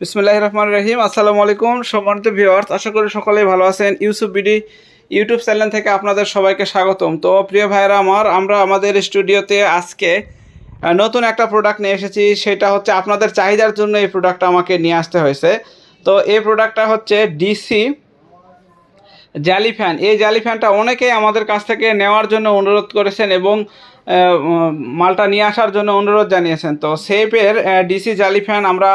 বিসমুল্লাহ রহমান রহিম আসসালামু আলাইকুম সম্মানিত ভিউয়ার্স, আশা করি সকলেই ভালো আছেন। ইউসুফ বিডি ইউটিউব চ্যানেল থেকে আপনাদের সবাইকে স্বাগতম। তো প্রিয় ভাইরা আমার, আমরা আমাদের স্টুডিওতে আজকে নতুন একটা প্রোডাক্ট নিয়ে এসেছি। সেটা হচ্ছে আপনাদের চাহিদার জন্য এই প্রোডাক্টটা আমাকে নিয়ে আসতে হয়েছে। তো এই প্রোডাক্টটা হচ্ছে ডিসি জালি ফ্যান এই জালি ফ্যানটা অনেকেই আমাদের কাছ থেকে নেওয়ার জন্য অনুরোধ করেছেন এবং মালটা নিয়ে আসার জন্য অনুরোধ জানিয়েছেন। তো সেপের ডিসি জালি ফ্যান আমরা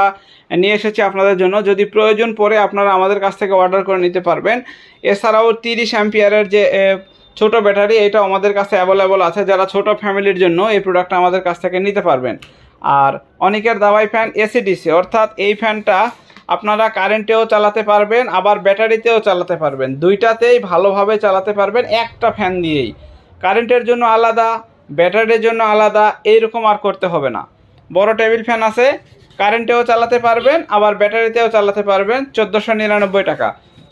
নিয়ে এসেছি আপনাদের জন্য। যদি প্রয়োজন পড়ে আপনারা আমাদের কাছ থেকে অর্ডার করে নিতে পারবেন। এছাড়াও তিরিশ অ্যাম্পিয়ারের যে ছোট ব্যাটারি এটা আমাদের কাছে অ্যাভেলেবল আছে। যারা ছোট ফ্যামিলির জন্য এই প্রোডাক্টটা আমাদের কাছ থেকে নিতে পারবেন। আর অনেকের দাবাই ফ্যান এসিডিসি অর্থাৎ এই ফ্যানটা আপনারা কারেন্টেও চালাতে পারবেন, আবার ব্যাটারিতেও চালাতে পারবেন। দুইটাতেই ভালোভাবে চালাতে পারবেন একটা ফ্যান দিয়েই কারেন্টের জন্য আলাদা ব্যাটারির জন্য আলাদা, এইরকম আর করতে হবে না। বড় টেবিল ফ্যান আছে কারেন্টেও চালাতে পারবেন, আবার ব্যাটারিতেও চালাতে পারবেন, চোদ্দোশো নিরানব্বই টাকা।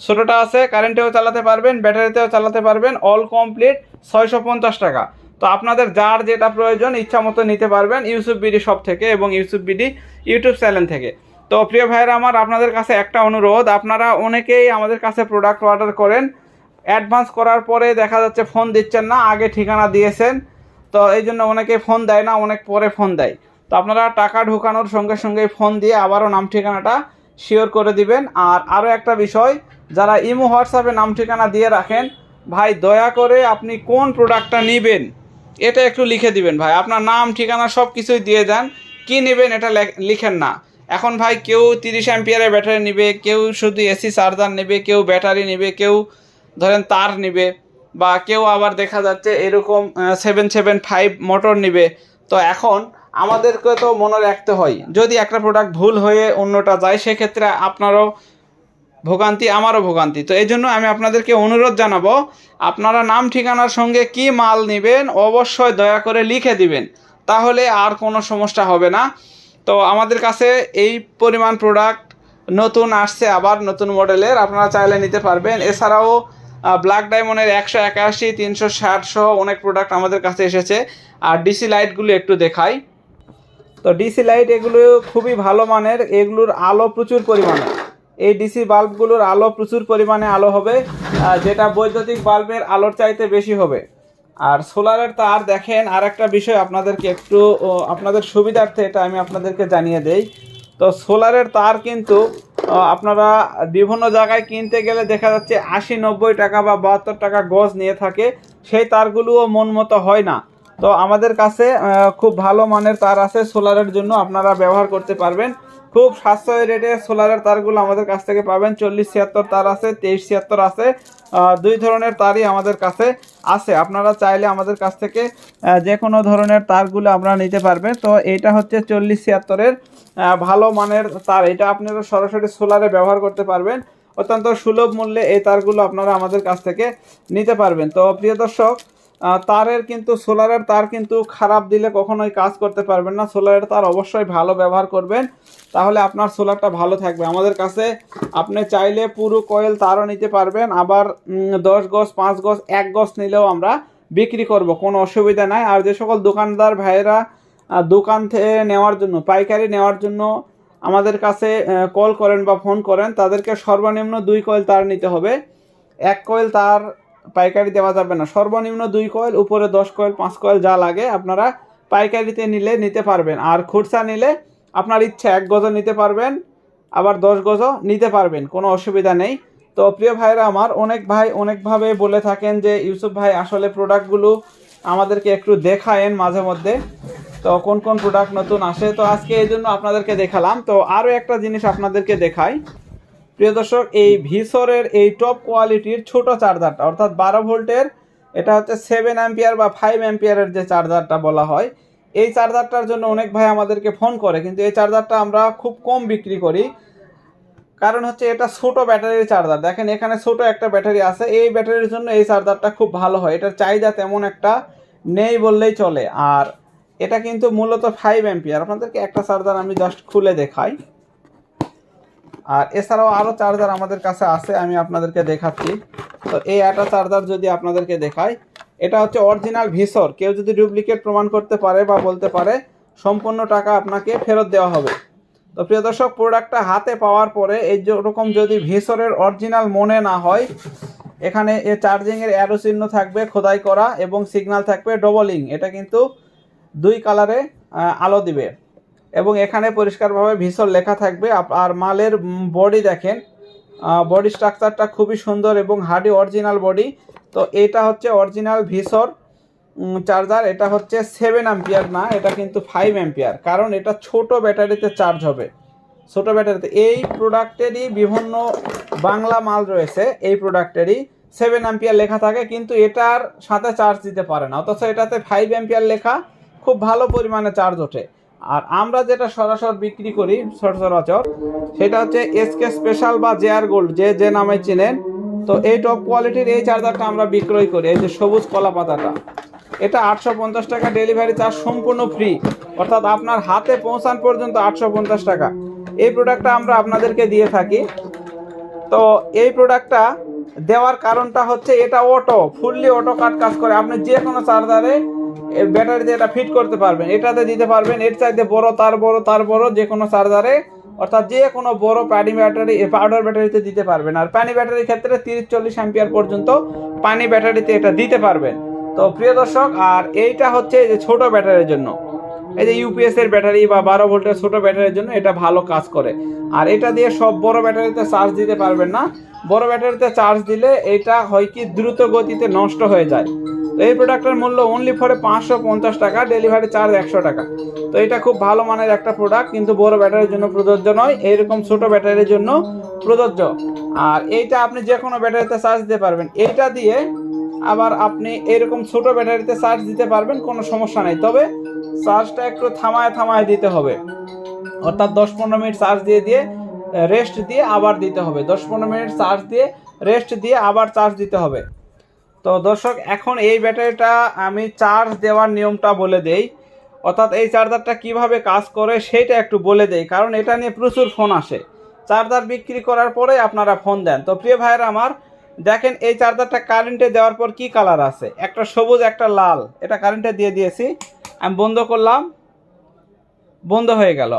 ছোটোটা আছে কারেন্টেও চালাতে পারবেন ব্যাটারিতেও চালাতে পারবেন অল কমপ্লিট ছয়শো পঞ্চাশ টাকা। তো আপনাদের যার যেটা প্রয়োজন, ইচ্ছা মতো নিতে পারবেন ইউসুফ বিডি শপ থেকে এবং ইউসুফ বিডি ইউটিউব চ্যানেল থেকে। তো প্রিয় ভাইয়েরা আমার, আপনাদের কাছে একটা অনুরোধ, আপনারা অনেকেই আমাদের কাছে প্রোডাক্ট অর্ডার করেন অ্যাডভান্স করার পরে দেখা যাচ্ছে ফোন দিচ্ছেন না, আগে ঠিকানা দিয়েছেন, তো এই জন্য অনেকে ফোন দেয় না, অনেক পরে ফোন দেয়। তো আপনারা টাকা ঢোকানোর সঙ্গে সঙ্গে ফোন দিয়ে আবারও নাম ঠিকানাটা শিওর করে দিবেন। আর আরও একটা বিষয়, যারা ইমো হোয়াটসঅ্যাপে নাম ঠিকানা দিয়ে রাখেন, ভাই দয়া করে আপনি কোন প্রোডাক্টটা নেবেন, এটা একটু লিখে দিবেন ভাই। আপনার নাম, ঠিকানা সব কিছুই দিয়ে দেন। কি নেবেন এটা লেখ- লিখেন না। এখন ভাই কেউ তিরিশ অ্যাম্পিয়ারের ব্যাটারি নেবে, কেউ শুধু এসি চার্জার নেবে, কেউ ব্যাটারি নেবে, কেউ ধরেন তার নেবে, বা কেউ আবার দেখা যাচ্ছে এরকম সেভেন সেভেন ফাইভ মোটর নেবে। তো এখন আমাদেরকে তো মনে রাখতে হয়, যদি একটা প্রোডাক্ট ভুল হয়ে অন্যটা যায়, সেক্ষেত্রে আপনারও ভোগান্তি, আমারও ভোগান্তি। তো এই জন্য আমি আপনাদেরকে অনুরোধ জানাব, আপনারা নাম ঠিকানার সঙ্গে কি মাল নেবেন, অবশ্যই দয়া করে লিখে দিবেন, তাহলে আর কোনো সমস্যা হবে না। তো আমাদের কাছে এই পরিমাণ প্রোডাক্ট নতুন আসছে, আবার নতুন মডেলের আপনারা চাইলে নিতে পারবেন। এছাড়াও ব্ল্যাক ডায়মন্ডের একশো একাশি, তিনশো ষাটশো অনেক প্রোডাক্ট আমাদের কাছে এসেছে। আর ডিসি লাইটগুলো একটু দেখাই। তো ডিসি লাইট এগুলো খুবই ভালো মানের, এগুলোর আলো প্রচুর পরিমাণে। এই ডিসি বাল্বগুলোর আলো প্রচুর পরিমাণে আলো হবে যেটা বৈদ্যুতিক বাল্বের আলোর চাইতে বেশি হবে। আর সোলারের তার দেখেন আর একটা বিষয় আপনাদেরকে একটু আপনাদের সুবিধার্থে এটা আমি আপনাদেরকে জানিয়ে দেই। তো সোলারের তার কিন্তু আপনারা বিভিন্ন জায়গায় কিনতে গেলে দেখা যাচ্ছে আশি নব্বই টাকা বা বাহাত্তর টাকা গজ নিয়ে থাকে, সেই তারগুলোও মন মতো হয় না। তো আমাদের কাছে খুব ভালো মানের তার আছে সোলারের জন্য, আপনারা ব্যবহার করতে পারবেন। খুব সাশ্রয় রেটে সোলারের তারগুলো আমাদের কাছ থেকে পাবেন। চল্লিশ ছিয়াত্তর তার আছে, তেইশ ছিয়াত্তর আছে দুই ধরনের তারই আমাদের কাছে আছে। আপনারা চাইলে আমাদের কাছ থেকে যে কোনো ধরনের তারগুলো আপনারা নিতে পারবেন। তো এইটা হচ্ছে চল্লিশ ছিয়াত্তরের ভালো মানের তার। এটা আপনারা সরাসরি সোলারে ব্যবহার করতে পারবেন। অত্যন্ত সুলভ মূল্যে এই তারগুলো আপনারা আমাদের কাছ থেকে নিতে পারবেন। তো প্রিয় দর্শক তারের কিন্তু, সোলারের তার কিন্তু খারাপ দিলে কখনোই কাজ করতে পারবেন না। সোলারের তার অবশ্যই ভালো ব্যবহার করবেন। তাহলে আপনার সোলারটা ভালো থাকবে। আমাদের কাছে আপনি চাইলে পুরো কয়েল তারও নিতে পারবেন। আবার দশ গজ, পাঁচ গজ, এক গজ নিলেও আমরা বিক্রি করব। কোনো অসুবিধা নাই। আর যে সকল দোকানদার ভাইয়েরা দোকান থেকে নেওয়ার জন্য, পাইকারি নেওয়ার জন্য আমাদের কাছে কল করেন বা ফোন করেন, তাদেরকে সর্বনিম্ন দুই কয়েল তার নিতে হবে। এক কয়েল তার পাইকারি দেওয়া যাবে না। সর্বনিম্ন দুই কয়েল, উপরে দশ কয়েল, পাঁচ কয়েল যা লাগে আপনারা পাইকারিতে নিলে নিতে পারবেন। আর খুরসা নিলে আপনার ইচ্ছা এক গজও নিতে পারবেন, আবার দশ গজও নিতে পারবেন, কোনো অসুবিধা নেই। তো প্রিয় ভাইরা আমার, অনেক ভাই অনেকভাবে বলে থাকেন যে, ইউসুফ ভাই, আসলে প্রোডাক্টগুলো আমাদেরকে একটু দেখায়েন মাঝে মধ্যে। তো কোন কোন প্রোডাক্ট নতুন আসে? তো আজকে এই জন্য আপনাদেরকে দেখালাম। তো আরও একটা জিনিস আপনাদেরকে দেখাই। প্রিয় দর্শক, এই ভিসরের এই টপ কোয়ালিটির ছোট চার্জারটা অর্থাৎ বারো ভোল্টের, এটা হচ্ছে সেভেন অ্যাম্পিয়ার বা ফাইভ অ্যাম্পিয়ারের যে চার্জারটা বলা হয়, এই চার্জারটার জন্য অনেক ভাই আমাদেরকে ফোন করে, কিন্তু এই চার্জারটা আমরা খুব কম বিক্রি করি। কারণ হচ্ছে এটা ছোট ব্যাটারির চার্জার দেখেন, এখানে ছোট একটা ব্যাটারি আছে, এই ব্যাটারির জন্য এই চার্জারটা খুব ভালো হয়। এটার চাহিদা তেমন একটা নেই বললেই চলে। আর এটা কিন্তু মূলত ফাইভ অ্যাম্পিয়ার আপনাদেরকে একটা চার্জার আমি জাস্ট খুলে দেখাই। আর এছাড়াও আরও চার্জার আমাদের কাছে আছে, আমি আপনাদেরকে দেখাচ্ছি। তো এই একটা চার্জার যদি আপনাদেরকে দেখাই, এটা হচ্ছে অরিজিনাল ভিসর কেউ যদি ডুপ্লিকেট প্রমাণ করতে পারে বা বলতে পারে, সম্পূর্ণ টাকা আপনাকে ফেরত দেওয়া হবে। তো প্রিয় দর্শক প্রোডাক্টটা হাতে পাওয়ার পরে এই রকম যদি ভিসরের অরিজিনাল মনে না হয়, এখানে এ চার্জিংয়ের অ্যারো চিহ্ন থাকবে, খোদাই করা এবং সিগন্যাল থাকবে ডবলিং এটা কিন্তু দুই কালারে আলো দিবে। এবং এখানে পরিষ্কারভাবে ভিসর লেখা থাকবে। আর মালের বডি দেখেন। বডি স্ট্রাকচারটা খুবই সুন্দর এবং হার্ডি অরিজিনাল বডি তো এটা হচ্ছে অরিজিনাল ভিসর চার্জার এটা হচ্ছে সেভেন অ্যাম্পিয়ার না, এটা কিন্তু ফাইভ অ্যাম্পিয়ার কারণ এটা ছোট ব্যাটারিতে চার্জ হবে। ছোট ব্যাটারিতে। এই প্রোডাক্টেরই বিভিন্ন বাংলা মাল রয়েছে, এই প্রোডাক্টেরই সেভেন অ্যাম্পিয়ার লেখা থাকে, কিন্তু এটার সাথে চার্জ দিতে পারে না। অথচ এটাতে ফাইভ অ্যাম্পিয়ার লেখা খুব ভালো পরিমাণে চার্জ ওঠে। আর আমরা যেটা সরাসরি বিক্রি করি, সচরাচর, সেটা হচ্ছে এসকে স্পেশাল বা জেআর গোল্ড যে যে নামে চিনেন। তো এই টপ কোয়ালিটির এই চার্জারটা আমরা বিক্রয় করি, এই যে সবুজ কলা পাতাটা। এটা আটশো পঞ্চাশ টাকা ডেলিভারি চার্জ সম্পূর্ণ ফ্রি অর্থাৎ আপনার হাতে পৌঁছান পর্যন্ত আটশো পঞ্চাশ টাকা। এই প্রোডাক্টটা আমরা আপনাদেরকে দিয়ে থাকি। তো এই প্রোডাক্টটা দেওয়ার কারণটা হচ্ছে এটা অটো ফুললি অটো কাট কাজ করে। আপনি যে কোনো চার্জারে ব্যাটারিতে এটা ফিট করতে পারবেন। এটাতে দিতে পারবেন, এর চাইতে বড়, তার বড় তার বড় যে কোনো চার্জারে অর্থাৎ যে কোনো বড় প্যাডি ব্যাটারি পাউডার ব্যাটারিতে দিতে পারবেন। আর পানি ব্যাটারির ক্ষেত্রে তিরিশ চল্লিশ অ্যাম্পিয়ার পর্যন্ত পানি ব্যাটারিতে এটা দিতে পারবেন। তো প্রিয় দর্শক, আর এইটা হচ্ছে যে ছোট ব্যাটারির জন্য। এই যে ইউপিএস এর ব্যাটারি বা বারো ভোল্টের ছোট ব্যাটারির জন্য এটা ভালো কাজ করে। আর এটা দিয়ে সব বড় ব্যাটারিতে চার্জ দিতে পারবেন না। বড় ব্যাটারিতে চার্জ দিলে এটা হয় কি দ্রুত গতিতে নষ্ট হয়ে যায়। তো এই প্রোডাক্টের মূল্য অনলি ফরে পাঁচশো পঞ্চাশ টাকা ডেলিভারি চার্জ একশো টাকা। তো এটা খুব ভালো মানের একটা প্রোডাক্ট কিন্তু বড় ব্যাটারির জন্য প্রযোজ্য নয় এইরকম ছোট ব্যাটারির জন্য প্রযোজ্য। আর এইটা আপনি যে কোনো ব্যাটারিতে চার্জ দিতে পারবেন। এইটা দিয়ে আবার আপনি এরকম ছোট ব্যাটারিতে চার্জ দিতে পারবেন, কোনো সমস্যা নেই। তবে চার্জটা একটু থামায় থামায় দিতে হবে। অর্থাৎ দশ পনেরো মিনিট চার্জ দিয়ে দিয়ে রেস্ট দিয়ে আবার দিতে হবে। দশ পনেরো মিনিট চার্জ দিয়ে রেস্ট দিয়ে আবার চার্জ দিতে হবে। তো দর্শক, এখন এই ব্যাটারিটা আমি চার্জ দেওয়ার নিয়মটা বলে দেই। অর্থাৎ এই চার্জারটা কীভাবে কাজ করে সেটা একটু বলে দেই, কারণ এটা নিয়ে প্রচুর ফোন আসে। চার্জার বিক্রি করার পরে আপনারা ফোন দেন। তো প্রিয় ভাইয়ের আমার, দেখেন এই চার্জারটা কারেন্টে দেওয়ার পর কি কালার আছে? একটা সবুজ, একটা লাল। এটা কারেন্টে দিয়ে দিয়েছি। আমি বন্ধ করলাম। বন্ধ হয়ে গেল।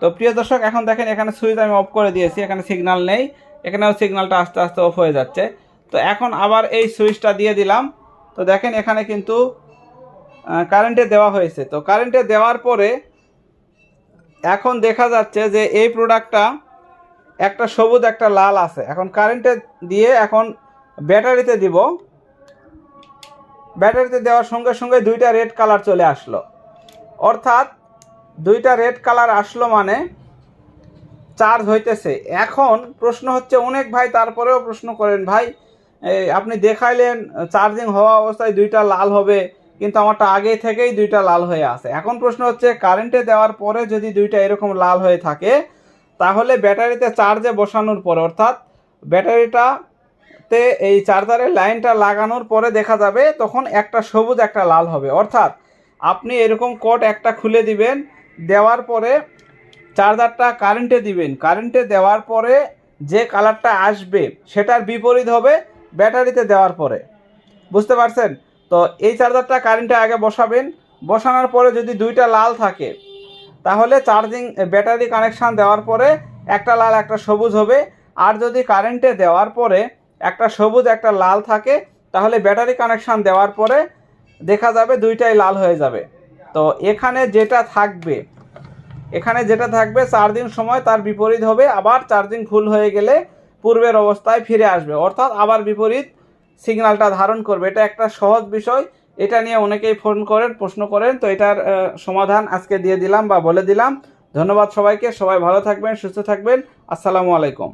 তো প্রিয় দর্শক, এখন দেখেন এখানে সুইচ আমি অফ করে দিয়েছি। এখানে সিগনাল নেই। এখানেও সিগনালটা আস্তে আস্তে অফ হয়ে যাচ্ছে। তো এখন আবার এই সুইচটা দিয়ে দিলাম। তো দেখেন এখানে কিন্তু কারেন্টে দেওয়া হয়েছে। তো কারেন্টে দেওয়ার পরে এখন দেখা যাচ্ছে যে এই প্রোডাক্টটা একটা সবুজ, একটা লাল আছে। এখন কারেন্টে দিয়ে এখন ব্যাটারিতে দিব। ব্যাটারিতে দেওয়ার সঙ্গে সঙ্গে দুইটা রেড কালার চলে আসলো। অর্থাৎ দুইটা রেড কালার আসলো মানে চার্জ হইতেছে। এখন প্রশ্ন হচ্ছে, অনেক ভাই তারপরেও প্রশ্ন করেন, ভাই আপনি দেখাইলেন, চার্জিং হওয়া অবস্থায় দুইটা লাল হবে, কিন্তু আমারটা আগে থেকেই দুইটা লাল হয়ে আছে। এখন প্রশ্ন হচ্ছে কারেন্টে দেওয়ার পরে যদি দুইটা এরকম লাল হয়ে থাকে, তাহলে ব্যাটারিতে চার্জে বসানোর পরে, অর্থাৎ ব্যাটারিটাতে এই চার্জারের লাইনটা লাগানোর পরে দেখা যাবে, তখন একটা সবুজ, একটা লাল হবে। অর্থাৎ আপনি এরকম কট একটা খুলে দিবেন, দেওয়ার পরে চার্জারটা কারেন্টে দিবেন। কারেন্টে দেওয়ার পরে যে কালারটা আসবে, সেটার বিপরীত হবে ব্যাটারিতে দেওয়ার পরে। বুঝতে পারছেন? তো এই চার্জারটা কারেন্টে আগে বসাবেন। বসানোর পরে যদি দুইটা লাল থাকে, তাহলে চার্জিং ব্যাটারি কানেকশান দেওয়ার পরে একটা লাল, একটা সবুজ হবে। আর যদি কারেন্টে দেওয়ার পরে একটা সবুজ, একটা লাল থাকে, তাহলে ব্যাটারি কানেকশান দেওয়ার পরে দেখা যাবে দুইটাই লাল হয়ে যাবে। তো এখানে যেটা থাকবে, এখানে যেটা থাকবে চার্জিং সময় তার বিপরীত হবে। আবার চার্জিং ফুল হয়ে গেলে পূর্বের অবস্থায় ফিরে আসবে। অর্থাৎ আবার বিপরীত সিগন্যালটা ধারণ করবে। এটা একটা সহজ বিষয়। এটা নিয়ে অনেকেই ফোন করেন, প্রশ্ন করেন। তো এটার সমাধান আজকে দিয়ে দিলাম বা বলে দিলাম। ধন্যবাদ সবাইকে। সবাই ভালো থাকবেন, সুস্থ থাকবেন। আসসালামু আলাইকুম।